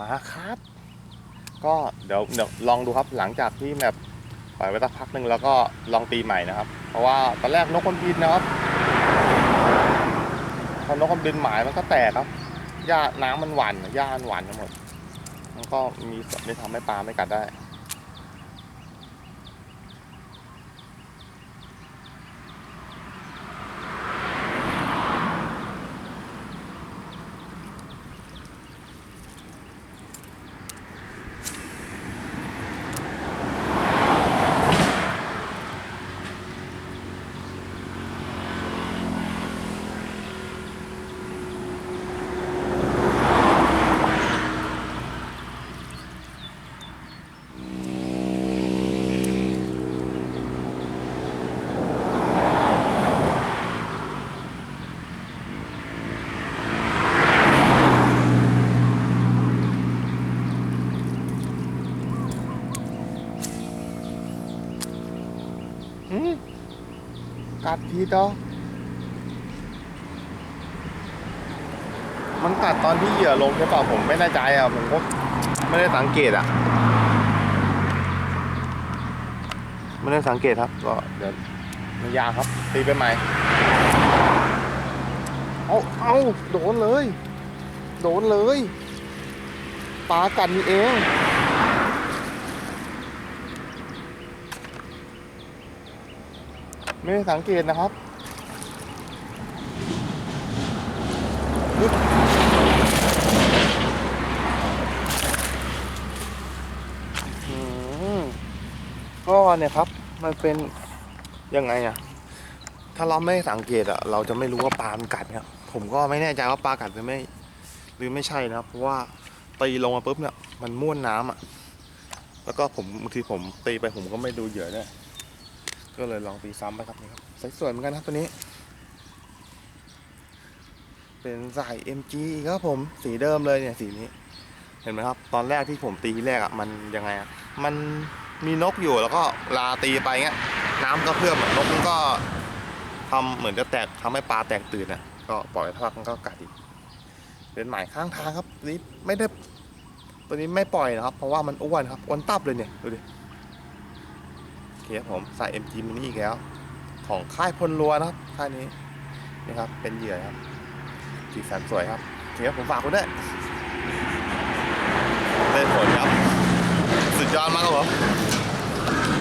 มาครับ ก็เดี๋ยวเดี๋ยวลองดูครับหลังจากที่แบบปล่อยไว้สักพักหนึ่งแล้วก็ลองตีใหม่นะครับ เพราะว่าตอนแรกนกคนบินนะครับพอนกคนบินหมายมันก็แตกครับหญ้าน้ำมันหวานหญ้ามันหวานทั้งหมดมันก็มีส่วนที่ทำให้ปลาไม่กัดได้ กัดทีเดียวมันกัดตอนที่เหยื่อลงใช่เปล่าผมไม่แน่ใจอะผมก็ไม่ได้สังเกตอะไม่ได้สังเกตครับ ก็เดี๋ยวไม่ยากครับ ตีไปใหม่ เอาเอาโดนเลย โดนเลยปลากัดนี่เอง ไม่ได้สังเกตนะครับอืมก็เนี่ยครับ มันเป็นยังไงอะถ้าเราไม่สังเกตอะเราจะไม่รู้ว่าปลามันกัดเนี่ยผมก็ไม่แน่ใจว่าปลากัดหรือไม่ หรือไม่ใช่นะครับ เพราะว่าตีลงมาปุ๊บเนี่ย มันม้วนน้ำอะแล้วก็ผมบางทีผมตีไปผมก็ไม่ดูเหยื่อเนี่ย ก็เลยลองตีซ้ำไปครับนี่ครับสวยๆเหมือนกันครับตัวนี้ เป็นสาย MG อีครับผมสีเดิมเลยเนี่ยสีนี้ เห็นไหมครับ ตอนแรกที่ผมตีที่แรกอะมันยังไงอะมันมีนกอยู่แล้วก็ลาตีไปเงี้ย น้ำก็เพื่อมนกมันก็ทำเหมือนจะแตกทำให้ปลาแตกตื่นอะ ก็ปล่อยพักมันก็กัดอีกเป็นหมายข้างทางครับนี่ไม่ได้ตัวนี้ไม่ปล่อยนะครับ เพราะว่ามันอ้วนครับอ้วนตับเลยเนี่ยดูดิ ครับผมใส่ MG mini อีกแล้ว ของค่ายพลรัวนะครับค่ายนี้นี่ครับ เป็นเหยื่อครับสีสันสวยครับโอเคครับผมฝากคุณด้วยเล่นผลครับ สุดยอดมากครับผม